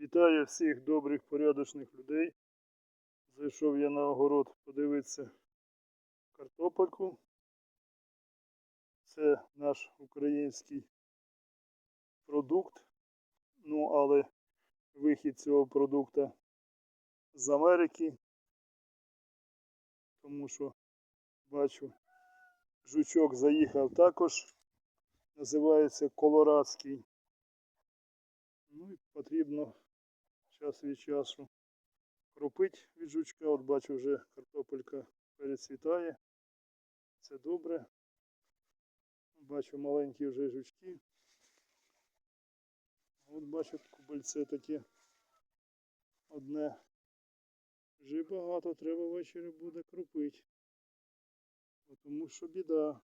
Вітаю всіх добрих, порядочних людей. Зайшов я на огород подивитися картопельку. Це наш український продукт. Ну, але вихід цього продукту з Америки. Тому що бачу, жучок заїхав також. Називається Колорадський. Ну і потрібно час від часу кропить від жучка. От бачу вже картопелька перецвітає. Це добре. Бачу маленькі вже жучки. От бачу кубельце таке одне. Вже багато треба ввечері буде кропити. Тому що біда.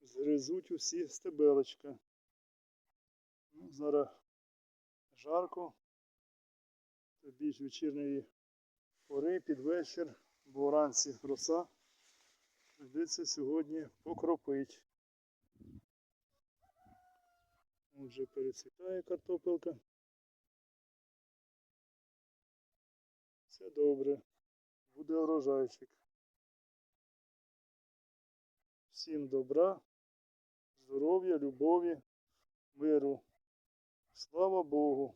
Згризуть усі стебелечка. Зараз жарко. Це більш вечірньої пори під вечір, бо вранці роса. Прийдеться сьогодні покропить. Отже, перецвітає картопелка. Все добре. Буде урожайчик. Всім добра, здоров'я, любові, миру. Vamos, burro.